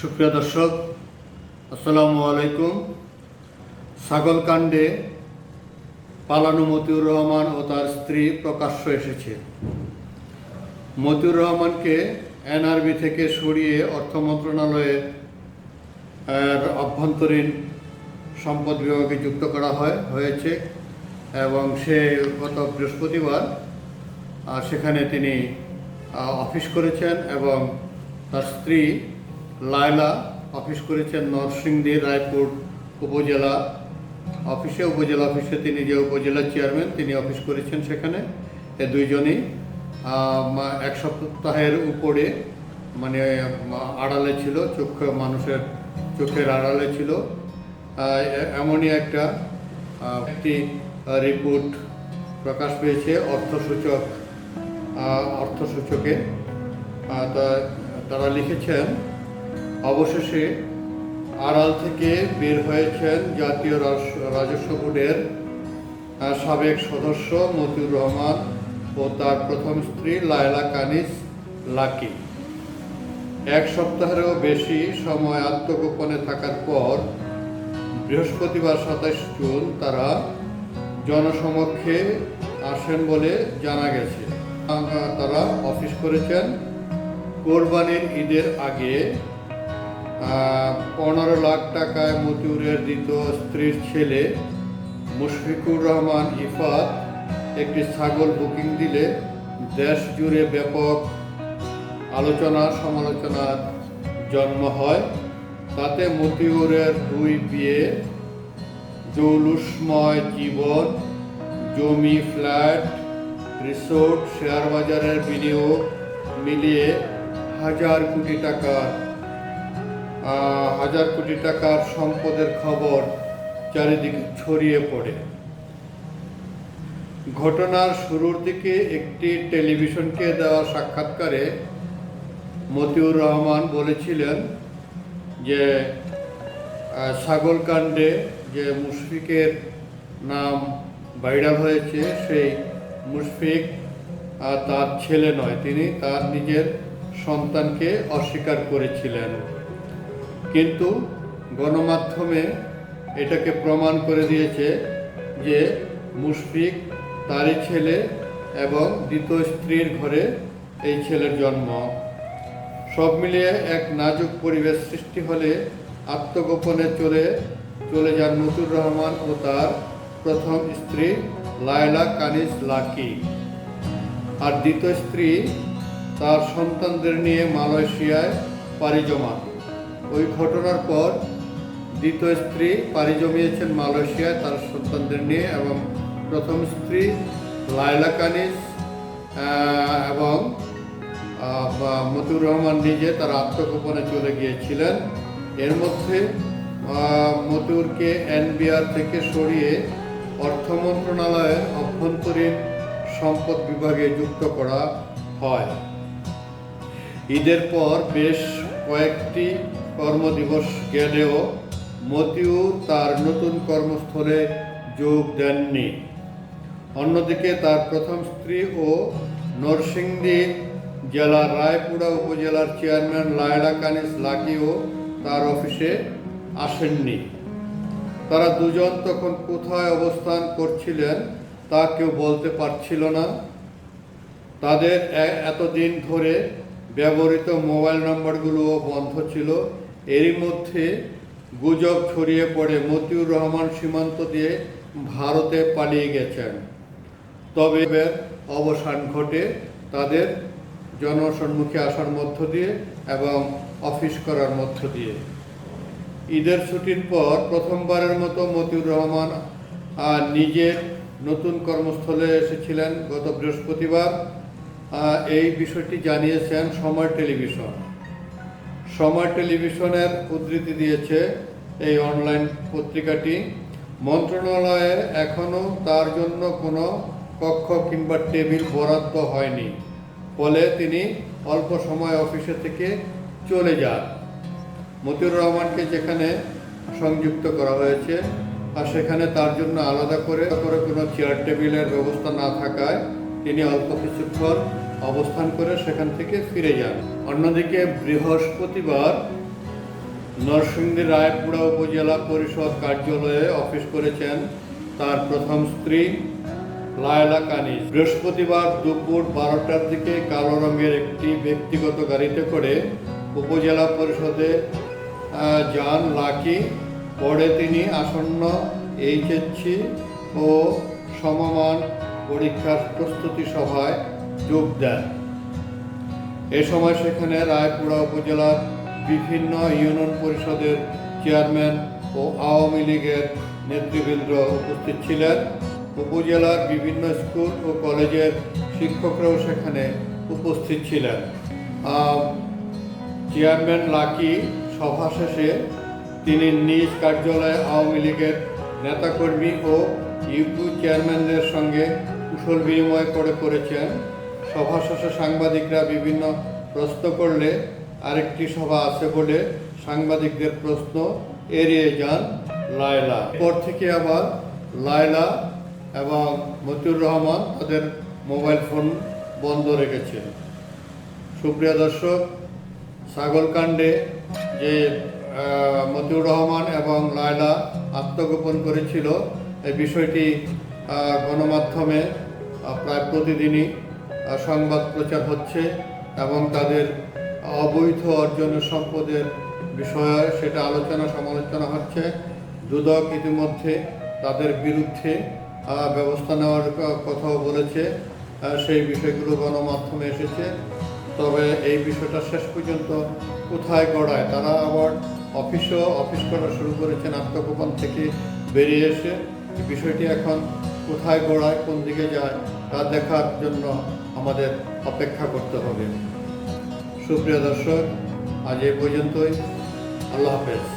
সুপ্রিয় দর্শক, আসসালামু আলাইকুম। ছাগলকাণ্ডে পালানো মতিউর রহমান ও তার স্ত্রী প্রকাশ্য এসেছে। মতিউর রহমানকে এনআরবি থেকে সরিয়ে অর্থ মন্ত্রণালয়ের অভ্যন্তরীণ সম্পদ বিভাগে যুক্ত করা হয় হয়েছে এবং সে গত বৃহস্পতিবার সেখানে তিনি অফিস করেছেন এবং তার স্ত্রী লায়লা অফিস করেছেন নরসিংদী, রায়পুর উপজেলা অফিসে উপজেলা অফিসে তিনি যে উপজেলা চেয়ারম্যান, তিনি অফিস করেছেন সেখানে। এ দুইজনই এক সপ্তাহের উপরে মানে আড়ালে ছিল, চোখ, মানুষের চোখের আড়ালে ছিল। এমনই একটা একটি রিপোর্ট প্রকাশ পেয়েছে অর্থসূচক অর্থসূচকে। তারা লিখেছেন অবশেষে আড়াল থেকে বের হয়েছেন জাতীয় রাজস্ব বোর্ডের সাবেক সদস্য মতিউর রহমান ও তার প্রথম স্ত্রী লায়লা কানিস লাকি। এক সপ্তাহেরও বেশি সময় আত্মগোপনে থাকার পর বৃহস্পতিবার সাতাশ জুন তারা জনসমক্ষে আসেন বলে জানা গেছে। তারা অফিস করেছেন কোরবানির ঈদের আগে পনেরো লাখ টাকায় মতিউরের দ্বিতীয় স্ত্রীর ছেলে মুশফিকুর রহমান ইফাত একটি ছাগল বুকিং দিলে দেশ জুড়ে ব্যাপক আলোচনা সমালোচনার জন্ম হয়। তাতে মতিউরের দুই বিয়ে জৌলুসময় জীবন জমি ফ্ল্যাট রিসোর্ট শেয়ার বাজারের বিনিয়োগ মিলিয়ে হাজার কোটি আহ, হাজার কোটি টাকার সম্পদের খবর চারিদিকে ছড়িয়ে পড়ে। ঘটনার শুরুর দিকে একটি টেলিভিশনকে দেওয়া সাক্ষাৎকারে মতিউর রহমান বলেছিলেন যে আহ, ছাগলকাণ্ডে যে মুশফিকের নাম ভাইরাল হয়েছে সেই মুশফিক তার ছেলে নয় তিনি তার নিজের সন্তানকে অস্বীকার করেছিলেন। কিন্তু গণমাধ্যমে এটাকে প্রমাণ করে দিয়েছে যে মুশফিক তারই ছেলে এবং দ্বিতীয় স্ত্রীর ঘরে এই ছেলের জন্ম। সব মিলিয়ে এক নাজুক পরিবেশ সৃষ্টি হলে আত্মগোপনে চলে চলে যান নতুর রহমান ও তার প্রথম স্ত্রী লায়লা কানিস লাকি। আর দ্বিতীয় স্ত্রী তার সন্তানদের নিয়ে মালয়েশিয়ায় পাড়ি জমান। ওই ঘটনার পর দ্বিতীয় স্ত্রী পাড়ি জমিয়েছেন মালয়েশিয়ায় তার সন্তানদের নিয়ে এবং প্রথম স্ত্রী লায়লা কানিস এবং মতিউর রহমান নিজে তার আত্মগোপনে চলে গিয়েছিলেন। এর মধ্যে আহ, মতিউরকে এনবিআর থেকে সরিয়ে অর্থ মন্ত্রণালয়ের অভ্যন্তরীণ সম্পদ বিভাগে যুক্ত করা হয়। ঈদের পর বেশ কয়েকটি কর্মদিবস গেলেও মতিউর তার নতুন কর্মস্থলে যোগ দেননি। অন্যদিকে তার প্রথম স্ত্রী ও নরসিংদী জেলার রায়পুরা উপজেলার চেয়ারম্যান লায়লা কানিস লাকিও তার অফিসে আসেননি। তারা দুজন তখন কোথায় অবস্থান করছিলেন তা কেউ বলতে পারছিল না। তাদের এতদিন ধরে ব্যবহৃত মোবাইল নম্বরগুলোও বন্ধ ছিল। এরই মধ্যে গুজব ছড়িয়ে পড়ে মতিউর রহমান সীমান্ত দিয়ে ভারতে পালিয়ে গেছেন। তবে অবসান ঘটে তাদের জনসম্মুখে আসার মধ্য দিয়ে এবং অফিস করার মধ্য দিয়ে। ঈদের ছুটির পর প্রথমবারের মতো মতিউর রহমান নিজের নতুন কর্মস্থলে এসেছিলেন গত বৃহস্পতিবার। এই বিষয়টি জানিয়েছেন সময় টেলিভিশন। সময় টেলিভিশনের উদ্ধৃতি দিয়েছে এই অনলাইন পত্রিকাটি। মন্ত্রণালয়ে এখনও তার জন্য কোনো কক্ষ কিংবা টেবিল বরাদ্দ হয়নি, ফলে তিনি অল্প সময় অফিসে থেকে চলে যান। মতিউর রহমানকে যেখানে সংযুক্ত করা হয়েছে আর সেখানে তার জন্য আলাদা করে করে কোনো চেয়ার টেবিলের ব্যবস্থা না থাকায় তিনি অল্প কিছুক্ষণ অবস্থান করে সেখান থেকে ফিরে যান। অন্যদিকে বৃহস্পতিবার নরসিংদী রায়পুরা উপজেলা পরিষদ কার্যালয়ে অফিস করেছেন তার প্রথম স্ত্রী লায়লা কানিজ বৃহস্পতিবার দুপুর বারোটার দিকে কালো রঙের একটি ব্যক্তিগত গাড়িতে করে উপজেলা পরিষদে যান। লাকি পরে তিনি আসন্ন এইচএসসি ও সমমান পরীক্ষার প্রস্তুতি সভায় যোগ দেন। এ সময় সেখানে রায়পুরা উপজেলার বিভিন্ন ইউনিয়ন পরিষদের চেয়ারম্যান ও আওয়ামী লীগের নেতৃবৃন্দ উপস্থিত ছিলেন। উপজেলার বিভিন্ন স্কুল ও কলেজের শিক্ষকরাও সেখানে উপস্থিত ছিলেন। চেয়ারম্যান লাকি সভা শেষে তিনি নিজ কার্যালয়ে আওয়ামী লীগের নেতাকর্মী ও ইউপি চেয়ারম্যানদের সঙ্গে কুশল বিনিময় করে করেছেন। সভা শেষে সাংবাদিকরা বিভিন্ন প্রশ্ন করলে আরেকটি সভা আছে বলে সাংবাদিকদের প্রশ্ন, এড়িয়ে যান লায়লা। পর থেকে আবার লায়লা এবং মতিউর রহমান তাদের মোবাইল ফোন বন্ধ রেখেছে সুপ্রিয় দর্শক, ছাগলকাণ্ডে যে মতিউর রহমান এবং লায়লা আত্মগোপন করেছিল এই বিষয়টি গণমাধ্যমে প্রায় প্রতিদিনই সংবাদ প্রচার হচ্ছে এবং তাদের অবৈধ অর্জনের সম্পদের বিষয়ে সেটা আলোচনা, সমালোচনা হচ্ছে। দুদক ইতিমধ্যে তাদের বিরুদ্ধে ব্যবস্থা নেওয়ার কথাও বলেছে। সেই বিষয়গুলো গণমাধ্যমে এসেছে। তবে এই বিষয়টা শেষ পর্যন্ত কোথায় গড়ায়? তারা আবার অফিসও, অফিস করা শুরু করেছেন আত্মগোপন থেকে বেরিয়ে এসে। বিষয়টি এখন কোথায় গড়ায়, কোন দিকে যায়, তা দেখার জন্য আমাদের অপেক্ষা করতে হবে। সুপ্রিয় দর্শক আজ এ পর্যন্তই। আল্লাহ হাফেজ।